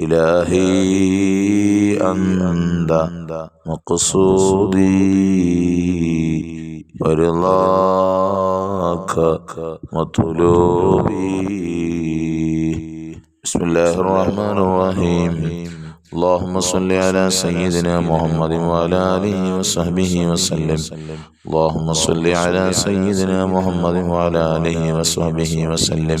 إلهي أنت مقصودي ورضاك مطلوبي بسم الله الرحمن الرحيم اللهم صل على سيدنا محمد وعلى آله وصحبه وسلم اللهم صل على سيدنا محمد وعلى آله وصحبه وسلم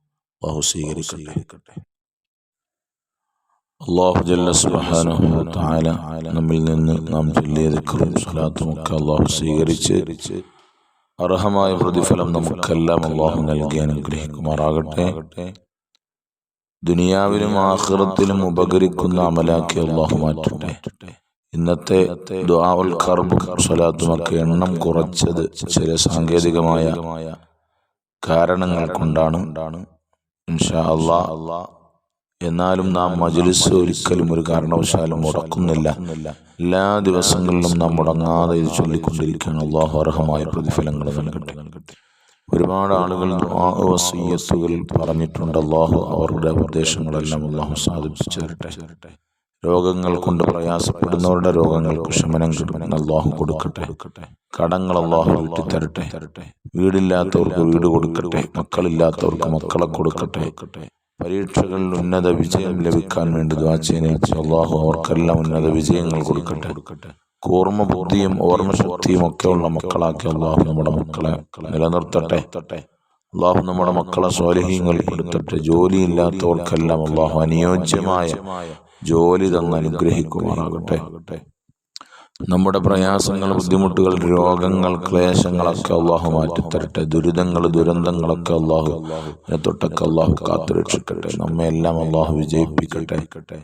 അള്ളാഹു സ്വീകരിക്കട്ടെ. അള്ളാഹു ജല്ല സുബ്ഹാനഹു തആല നമ്മിൽ നിന്ന് നാം ചൊല്ലിയ ദിക്റും അള്ളാഹു സ്വീകരിച്ച് അർഹമായ പ്രതിഫലം നമുക്കെല്ലാം അള്ളാഹു നൽകി അനുഗ്രഹിക്കുമാറാകട്ടെ. ദുനിയാവിലും ആഖിറത്തിലും ഉപകരിക്കുന്ന അമലാക്കി അള്ളാഹു മാറ്റട്ടെ. ഇന്നത്തെ ദുആഉൽ കർബും സ്വലാത്തുമൊക്കെ എണ്ണം കുറച്ചത് ചില സാങ്കേതികമായ കാരണങ്ങൾ കൊണ്ടാണ്. ഇൻഷാ അള്ളാ. എന്നാലും നാം മജുലിസ് ഒരിക്കലും ഒരു കാരണവശാലും മുടക്കുന്നില്ല. എല്ലാ ദിവസങ്ങളിലും നാം മുടങ്ങാതെ ഇത് ചൊല്ലിക്കൊണ്ടിരിക്കുകയാണ്. അള്ളാഹു അർഹമായ പ്രതിഫലങ്ങൾ നൽകട്ടെ. ഒരുപാട് ആളുകൾ വസീയത്തുകൾ പറഞ്ഞിട്ടുണ്ട്. അള്ളാഹു അവരുടെ ഉപദേശങ്ങളെല്ലാം അള്ളാഹു സാധിപ്പിച്ചു തരട്ടെ. രോഗങ്ങൾ കൊണ്ട് പ്രയാസപ്പെടുന്നവരുടെ രോഗങ്ങൾക്ക് ശമനം കിട്ടുമെന്ന് അള്ളാഹു കൊടുക്കട്ടെ. കടങ്ങൾ അള്ളാഹു വീട്ടി തരട്ടെ വീടില്ലാത്തവർക്ക് വീട് കൊടുക്കട്ടെ. മക്കളില്ലാത്തവർക്ക് മക്കളെ കൊടുക്കട്ടെ. പരീക്ഷകളിൽ ഉന്നത വിജയം ലഭിക്കാൻ വേണ്ടി ദ്വാചേനയിച്ച് അള്ളാഹു അവർക്കെല്ലാം ഉന്നത വിജയങ്ങൾ കൊടുക്കട്ടെ. കൂർമ്മ ബുദ്ധിയും ഓർമ്മശക്തിയും ഒക്കെയുള്ള മക്കളാക്കി അള്ളാഹു നമ്മുടെ മക്കളെ നിലനിർത്തട്ടെ. അള്ളാഹു നമ്മുടെ മക്കളെ സ്വാലിഹീങ്ങൾ പെടുത്തട്ടെ. ജോലിയില്ലാത്തവർക്കെല്ലാം അള്ളാഹു അനുയോജ്യമായ ജോലി തന്ന് അനുഗ്രഹിക്കുമാറാകട്ടെ. നമ്മുടെ പ്രയാസങ്ങൾ ബുദ്ധിമുട്ടുകൾ രോഗങ്ങൾ ക്ലേശങ്ങളൊക്കെ അള്ളാഹു മാറ്റിത്തരട്ടെ. ദുരിതങ്ങൾ ദുരന്തങ്ങളൊക്കെ അള്ളാഹു തൊട്ടൊക്കെ അള്ളാഹു കാത്തുരക്ഷിക്കട്ടെ. നമ്മെ എല്ലാം അള്ളാഹു വിജയിപ്പിക്കട്ടെ.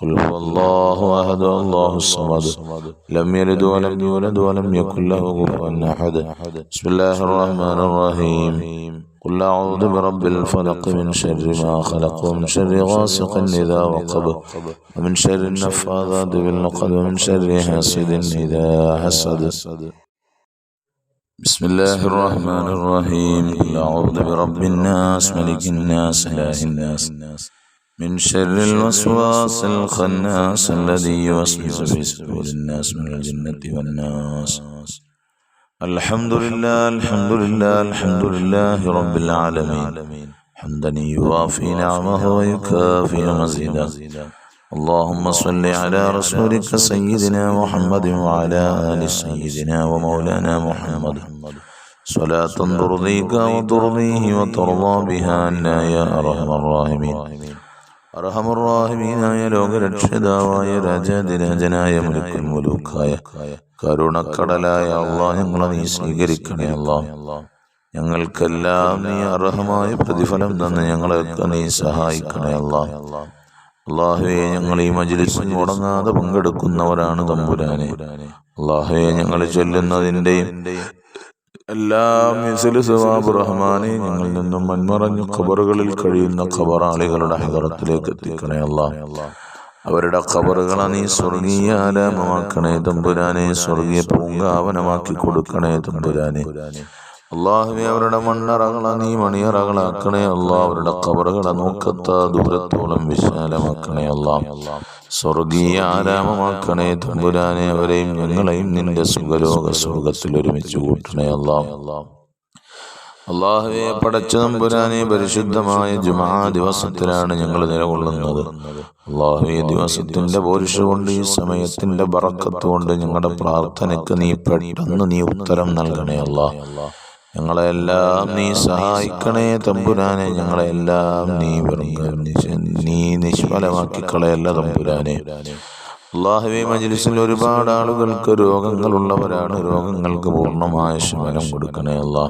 قل هو الله أحد الله الصمد. لم يلد ولم يولد ولم يكن له كفوا أحد. بسم الله الرحمن الرحيم. قل أعوذ برب الفلق من شر ما خلق ومن شر غاسق إذا وقب. ومن شر النفاذات بالعقد ومن شر حاسد إذا حسد. بسم الله الرحمن الرحيم. قل أعوذ برب الناس ملك الناس إله الناس. من شر الوسواس الخناس الذي يوسوس في صدور الناس من الجنة والناس. الحمد لله الحمد لله الحمد لله رب العالمين. حمدا يوافي نعمه ويكافئ مزيدا اللهم صل على رسولك سيدنا محمد وعلى آل سيدنا ومولانا محمد. صلاة ترضيك وترضيه وترضى بها عنا يا أرحم الراحمين. അർഹമറാഹിമീനായ ലോകരക്ഷിതാവായ രാജാതിരാജനായ മുലുക്കുൽ മുലൂക്കായ കരുണക്കടലായ അള്ളാ ഞങ്ങളെ നീ സ്വീകരിക്കണേ അള്ളാ ഞങ്ങൾക്കെല്ലാം നീ അർഹമായ പ്രതിഫലം തന്ന് ഞങ്ങളെയൊക്കെ നീ സഹായിക്കണേ അള്ളാ അള്ളാഹുവെ ഞങ്ങൾ ഈ മജ്ലിസിൽ മുടങ്ങാതെ പങ്കെടുക്കുന്നവരാണ് തമ്പുരാനെ. അള്ളാഹുവെ ഞങ്ങൾ ചൊല്ലുന്നതിന്റെയും എല്ലാം മിസിൽ സവാബ് റഹ്മാനെ ഞങ്ങളിൽ നിന്നും മൺമറഞ്ഞു ഖബറുകളിൽ കഴിയുന്ന ഖബറാളികളുടെ ഹൈദറത്തിലേക്ക് എത്തിക്കണേ അല്ല. അവരുടെ ഖബറുകളെ നീ സ്വർഗീയ ആലാമമാക്കണേ തമ്പുരാനെ സ്വർഗീയ പൂങ്കാവനമാക്കി കൊടുക്കണേ തമ്പുരാനെ. അള്ളാഹുവെ അവരുടെ മണ്ണറകളെ നീ മണിയറകളാക്കണേ അള്ളാഹ് അവരുടെ ഖബറുകളെ നോക്കത്ത ദൂരത്തോളം വിശാലമാക്കണേ അല്ലാ. സ്വർഗീയ ആരാമമാക്കണേ തമ്പുരാനെ അവരെയും ഞങ്ങളെയും നിന്റെ സുഖലോക സ്വർഗത്തിൽ ഒരുമിച്ച് കൂട്ടണേ അല്ലാം അള്ളാഹുവെ പടച്ച തമ്പുരാനെ പരിശുദ്ധമായ ജുമാ ദിവസത്തിലാണ് ഞങ്ങൾ നിലകൊള്ളുന്നത്. അള്ളാഹുവെ ദിവസത്തിന്റെ പോരുഷ കൊണ്ട് ഈ സമയത്തിന്റെ ബറക്കത്ത് കൊണ്ട് ഞങ്ങളുടെ പ്രാർത്ഥനയ്ക്ക് നീ പെട്ടെന്ന് നീ ഉത്തരം നൽകണേ അല്ലാ ഞങ്ങളെല്ലാം നീ സഹായിക്കണേ തമ്പുരാനെ. ഞങ്ങളെല്ലാം നീ വെറും നീ നിഷ്ഫലമാക്കി കളയല്ല തമ്പുരാനെ. അള്ളാഹുവെ മജ്ലിസിൽ ഒരുപാട് ആളുകൾക്ക് രോഗങ്ങളുള്ളവരാണ്. രോഗങ്ങൾക്ക് പൂർണമായ ശമനം കൊടുക്കണേ അല്ലാ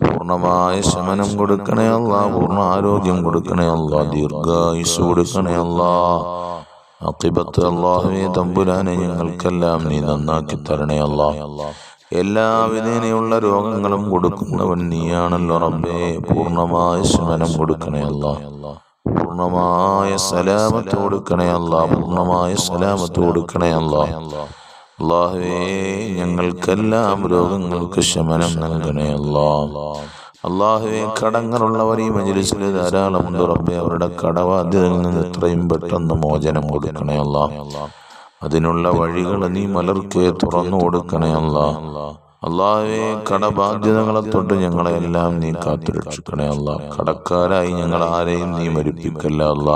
പൂർണമായ ശമനം കൊടുക്കണേ അല്ലാ പൂർണ ആരോഗ്യം കൊടുക്കണേ അല്ലാ ദീർഘായുസ് കൊടുക്കണേ അല്ലാ അക്കിബത്ത് അള്ളാഹുവെ തമ്പുരാനെ ഞങ്ങൾക്കെല്ലാം നീ നന്നാക്കി തരണേ അല്ലാ എല്ലാ വിധേനയുള്ള രോഗങ്ങളും കൊടുക്കുന്നവൻ നീയാണല്ലോ റബ്ബേ. പൂർണമായ ശമനം കൊടുക്കണേ അല്ല. പൂർണമായ സലാമത്ത് കൊടുക്കണേ അല്ല. പൂർണമായ സലാമത്ത് കൊടുക്കണേ അല്ല. അള്ളാഹുവേ ഞങ്ങൾക്കെല്ലാം രോഗങ്ങൾക്ക് ശമനം നൽകണേ അല്ലാ. അള്ളാഹുവെ കടങ്ങളുള്ളവർ ഈ മജിലിസിൽ ധാരാളമുണ്ട് റബ്ബെ. അവരുടെ കടബാധ്യതയിൽ നിന്ന് എത്രയും പെട്ടെന്ന് മോചനം കൊടുക്കണേ അല്ലാ. അതിനുള്ള വഴികൾ നീ മലർക്കെ തുറന്നു കൊടുക്കണേ അല്ല. അള്ളാഹുവെ കടബാധ്യതകളെ തൊട്ട് ഞങ്ങളെ എല്ലാം നീ കാത്തുരക്ഷിക്കണേ അല്ല. കടക്കാരായി ഞങ്ങൾ ആരെയും നീ മരിപ്പിക്കല്ല അല്ല.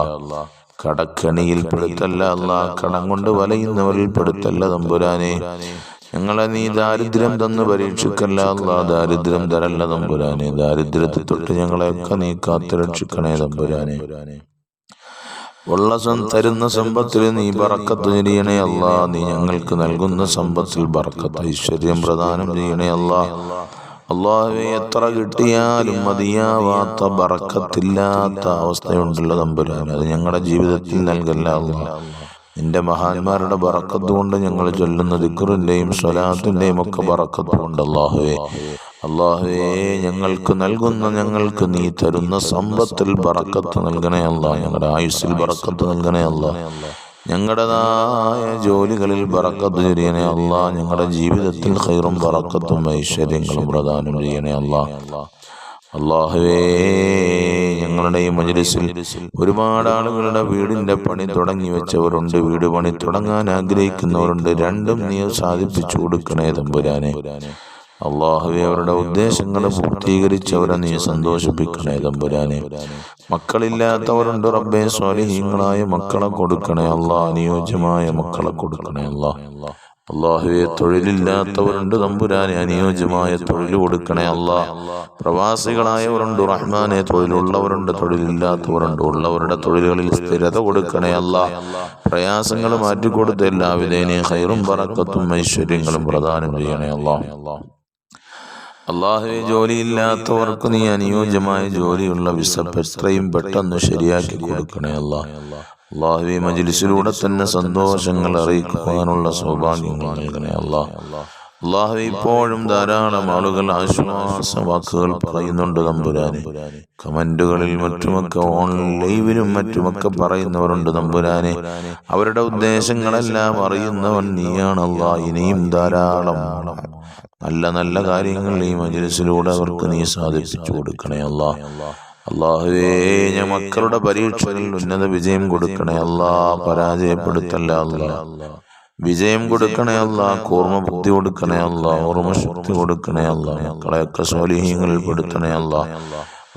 കടക്കണിയിൽ പെടുത്തല്ല അല്ല. കടം കൊണ്ട് വലയുന്നവരിൽ പെടുത്തല്ല തമ്പുരാനെ. ഞങ്ങളെ നീ ദാരിദ്ര്യം തന്ന് പരീക്ഷിക്കല്ല അല്ല. ദാരിദ്ര്യം തരല്ല തമ്പുരാനെ. ദാരിദ്ര്യത്തെ തൊട്ട് ഞങ്ങളെയൊക്കെ നീ കാത്തുരക്ഷിക്കണേ തമ്പുരാനെ. ഉള്ള തരുന്ന സമ്പത്തിൽ നീ ബറക്കത്ത് ചെയ്യണേ അല്ല നീ ഞങ്ങൾക്ക് നൽകുന്ന സമ്പത്തിൽ ബറക്കത്ത് ഐശ്വര്യം പ്രദാനം ചെയ്യണേ അല്ല അള്ളാഹുവെ എത്ര കിട്ടിയാലും മതിയാവാത്ത ബറക്കത്തില്ലാത്ത അവസ്ഥയുണ്ടല്ലോ തമ്പുരാൻ അത് ഞങ്ങളുടെ ജീവിതത്തിൽ നൽകല്ല അല്ല നിന്റെ മഹാന്മാരുടെ ബറക്കത്ത് കൊണ്ട് ഞങ്ങൾ ചൊല്ലുന്ന ദിക്കുറിന്റെയും സ്വലാത്തിന്റെയും ഒക്കെ ബറക്കത്ത് കൊണ്ട് അള്ളാഹുവെ. അള്ളാഹുവേ ഞങ്ങൾക്ക് നൽകുന്ന ഞങ്ങൾക്ക് നീ തരുന്ന സമ്പത്തിൽ ബറക്കത്ത് നൽകണേ അല്ല ഞങ്ങളുടെ ആയുസ്സിൽ ബറക്കത്ത് നൽകണേ അല്ല ഞങ്ങളുടേതായ ജോലികളിൽ ബറക്കത്ത് ചെയ്യണേ അല്ല ഞങ്ങളുടെ ജീവിതത്തിൽ ഹൈറും ബറക്കത്തും ഐശ്വര്യങ്ങളും പ്രദാനം ചെയ്യണേ അല്ല അള്ളാഹുവേ ഞങ്ങളുടെ ഈ മജലിസിൽ ഒരുപാട് ആളുകളുടെ വീടിന്റെ പണി തുടങ്ങി വെച്ചവരുണ്ട് വീട് പണി തുടങ്ങാൻ ആഗ്രഹിക്കുന്നവരുണ്ട് രണ്ടും നീ സാധിപ്പിച്ചു കൊടുക്കണേ തമ്പുരാനെ. അള്ളാഹുവെ അവരുടെ ഉദ്ദേശങ്ങൾ പൂർത്തീകരിച്ചവരെ നീ സന്തോഷിപ്പിക്കണേ തമ്പുരാനെ. മക്കളില്ലാത്തവരുണ്ട് റബ്ബെ സ്വാലിഹീങ്ങളായ മക്കളെ കൊടുക്കണേ അള്ളാഹ് അനുയോജ്യമായ മക്കളെ കൊടുക്കണേ അള്ളാഹ് അള്ളാഹുവെ തൊഴിലില്ലാത്തവരുണ്ട് തമ്പുരാനെ അനുയോജ്യമായ തൊഴിൽ കൊടുക്കണേ അല്ലാ പ്രവാസികളായവരുണ്ട് റഹ്മാനെ തൊഴിലുള്ളവരുണ്ട് തൊഴിലില്ലാത്തവരുണ്ട്. ഉള്ളവരുടെ തൊഴിലുകളിൽ സ്ഥിരത കൊടുക്കണേ അല്ലാ പ്രയാസങ്ങൾ മാറ്റിക്കൊടുത്ത് എല്ലാവിധേനെ ഹൈറും പറക്കത്തും ഐശ്വര്യങ്ങളും പ്രദാനം ചെയ്യണേ അല്ലാ അള്ളാഹുവെ ജോലിയില്ലാത്തവർക്ക് നീ അനുയോജ്യമായ ജോലിയുള്ള വിസ എത്രയും പെട്ടെന്ന് ശരിയാക്കി കൊടുക്കണേ അല്ലാ അള്ളാഹുവെ മജിലിസിലൂടെ തന്നെ സന്തോഷങ്ങൾ അറിയിക്കുവാനുള്ള സൗഭാഗ്യങ്ങൾ നൽകണേ അല്ലാ അള്ളാഹു ഇപ്പോഴും ധാരാളം ആളുകൾ ആശ്വാസ വാക്കുകൾ പറയുന്നുണ്ട് തമ്പുരാനെ. കമന്റുകളിൽ മറ്റുമൊക്കെ ഓൺ ലൈവിലും മറ്റുമൊക്കെ പറയുന്നവരുണ്ട് തമ്പുരാനെ. അവരുടെ ഉദ്ദേശങ്ങളെല്ലാം അറിയുന്നവൻ നീയാണല്ല ഇനിയും ധാരാളം നല്ല നല്ല കാര്യങ്ങൾ ഈ മജലിസിലൂടെ അവർക്ക് നീ സാധിപ്പിച്ചു കൊടുക്കണേ അല്ലാ. അള്ളാഹുവേ ഞാൻ മക്കളുടെ പരീക്ഷകളിൽ ഉന്നത വിജയം കൊടുക്കണേ അല്ലാ പരാജയപ്പെടുത്തല്ല അല്ലാ. വിജയം കൊടുക്കണേ അല്ല കൂർമ്മ ബുദ്ധി കൊടുക്കണേ അല്ല ഓർമ്മ ശക്തി കൊടുക്കണേ അല്ല. മക്കളെയൊക്കെ സ്വലീഹങ്ങളിൽ പെടുത്തണേ അല്ല.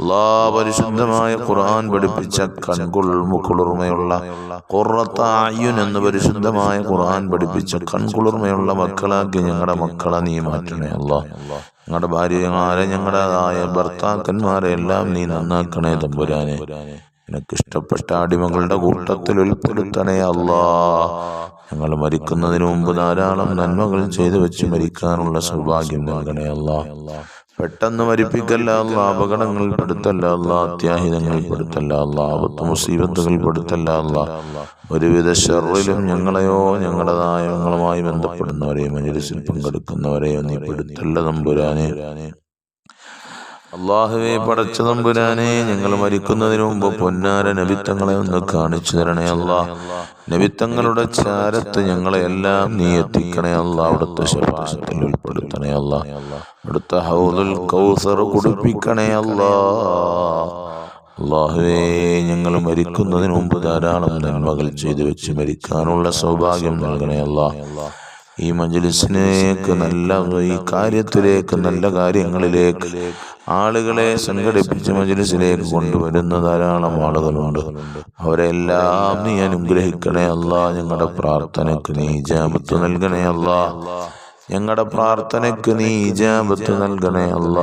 അല്ലാ പരിശുദ്ധമായ ഖുർആൻ പഠിപ്പിച്ച കൺകുളിർമ കുളിർമയുള്ള ഖുറത്തായുൻ എന്ന് പരിശുദ്ധമായ ഖുർആൻ പഠിപ്പിച്ച കൺകുളിർമയുള്ള മക്കളാക്കി ഞങ്ങളുടെ മക്കളെ നീ മാറ്റണേ അല്ല. ഞങ്ങളുടെ ഭാര്യമാരെ ഞങ്ങളുടേതായ ഭർത്താക്കന്മാരെ എല്ലാം നീ നന്നാക്കണേ തമ്പുരാനെ. നിനക്ക് ഇഷ്ടപ്പെട്ട അടിമകളുടെ കൂട്ടത്തിൽ ഉൾപ്പെടുത്തണേ അല്ലാ. ഞങ്ങൾ മരിക്കുന്നതിന് മുമ്പ് ധാരാളം നന്മകൾ ചെയ്തു വെച്ച് മരിക്കാനുള്ള സൗഭാഗ്യം നൽകണേ അല്ലാ. പെട്ടെന്ന് മരിപ്പിക്കല്ല അല്ല അപകടങ്ങൾ പെടുത്തല്ല അല്ല അത്യാഹിതങ്ങൾ പെടുത്തല്ല അല്ല മുസീബത്തുകൾ പെടുത്തല്ല അല്ല. ഒരുവിധ ഷെറിലും ഞങ്ങളെയോ ഞങ്ങളുടേതായ ഞങ്ങളുമായി ബന്ധപ്പെടുന്നവരെയോ മജലിസിൽ പങ്കെടുക്കുന്നവരെയോ നീ പെടുത്തല്ല തമ്പുരാനെ അള്ളാഹുവെ പടച്ച തമ്പുരാനെ ഞങ്ങൾ മരിക്കുന്നതിന് മുമ്പ് പൊന്നാര നബിത്തങ്ങളെ ഒന്ന് കാണിച്ചു തരണേ അല്ലാ നബിത്തങ്ങളുടെ ചാരത്ത് ഞങ്ങളെ എല്ലാം നീ എത്തിക്കണേ അല്ല അവിടുത്തെ ശപാശത്തിൽ ഉൾപ്പെടുത്തണേ അല്ല അവിടുത്തെ ഹൗദുൽ കൗസർ കുടിപ്പിക്കണേ അള്ളാ അള്ളാഹുവേ ഞങ്ങൾ മരിക്കുന്നതിന് മുമ്പ് ധാരാളം നന്മകൾ ചെയ്തു വെച്ച് മരിക്കാനുള്ള സൗഭാഗ്യം നൽകണേ അല്ലാ ഈ മജ്ലിസിനേക്ക് നല്ല ഈ കാര്യത്തിലേക്ക് നല്ല കാര്യങ്ങളിലേക്ക് ആളുകളെ സംഘടിപ്പിച്ച് മജ്ലിസിലേക്ക് കൊണ്ടുവരുന്ന ധാരാളം ആളുകളുണ്ട്. അവരെല്ലാം നീ അനുഗ്രഹിക്കണേ അല്ല ഞങ്ങളുടെ പ്രാർത്ഥനയ്ക്ക് നീ ജാപത്ത് നൽകണേ അല്ല. ഞങ്ങളുടെ പ്രാർത്ഥനയ്ക്ക് നീ ഇജാബത്ത് നൽകണേ അല്ല.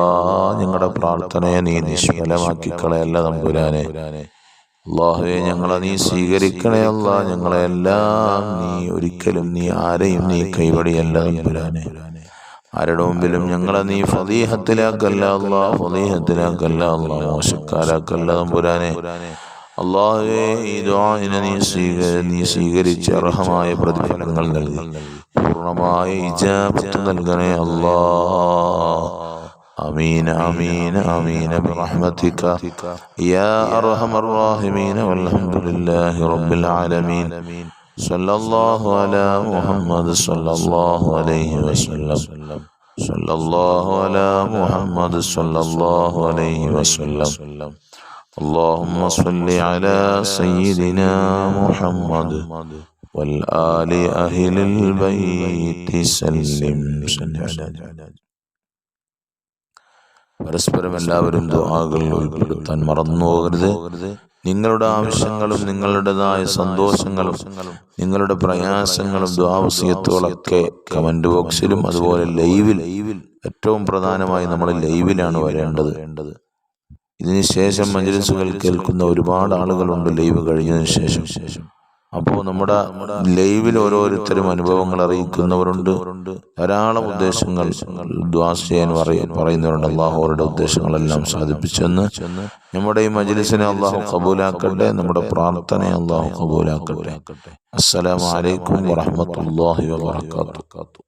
ഞങ്ങളുടെ പ്രാർത്ഥനയെ നീ നിഷ്ഫലമാക്കിക്കളയല്ല തമ്പുരാനെ. അള്ളാഹുവെ ഞങ്ങളെ നീ സ്വീകരിക്കണേ അല്ല ഞങ്ങളെല്ലാം നീ ഒരിക്കലും നീ ആരെയും നീ കൈവടിയല്ല ആരുടെ മുമ്പിലും ഞങ്ങളെ നീ ഫതീഹത്തിലാക്കല്ല അല്ലാ ഫതീഹത്തിലാക്കല്ല അല്ലാ മോശക്കാരാക്കല്ല തമ്പുരാനെ അള്ളാഹുവേ ഈ നീ സ്വീക നീ സ്വീകരിച്ച അർഹമായ പ്രതിഫലങ്ങൾ നൽകി. പൂർണമായ നൽകണേ അല്ലാ آمين آمين آمين برحمتك يا أرحم الراحمين والحمد لله رب العالمين صلى الله على محمد صلى الله عليه وسلم صلى الله على محمد صلى الله عليه وسلم اللهم صل على سيدنا محمد والآل أهل البيت سلم سلم പരസ്പരം എല്ലാവരും ദുആകൾ ഉൾപ്പെടുത്താൻ മറന്നു പോകരുത് നിങ്ങളുടെ ആവശ്യങ്ങളും നിങ്ങളുടേതായ സന്തോഷങ്ങളും നിങ്ങളുടെ പ്രയാസങ്ങളും ദ്വാവസ്യത്തുകളൊക്കെ കമന്റ് ബോക്സിലും അതുപോലെ ലൈവിൽ ഏറ്റവും പ്രധാനമായി നമ്മൾ ലൈവിലാണ് വരേണ്ടത്. ഇതിനുശേഷം മജ്ലിസുകൾ കേൾക്കുന്ന ഒരുപാട് ആളുകളുണ്ട് ലൈവ് കഴിഞ്ഞതിന് ശേഷം ശേഷം. അപ്പോൾ നമ്മുടെ ലൈവിൽ ഓരോരുത്തരും അനുഭവങ്ങൾ അറിയിക്കുന്നവരുണ്ട്. ധാരാളം ഉദ്ദേശങ്ങൾ പറയുന്നവരുണ്ട്. അള്ളാഹുവരുടെ ഉദ്ദേശങ്ങളെല്ലാം സാധിപ്പിച്ചെന്ന്. നമ്മുടെ ഈ മജ്ലിസിനെ അള്ളാഹു കബൂലാക്കട്ടെ നമ്മുടെ പ്രാർത്ഥനയെ അള്ളാഹു കബൂലാക്കട്ടെ അസ്സലാമലൈക്കും വാഹമത്തല്ലാഹി വാത്തു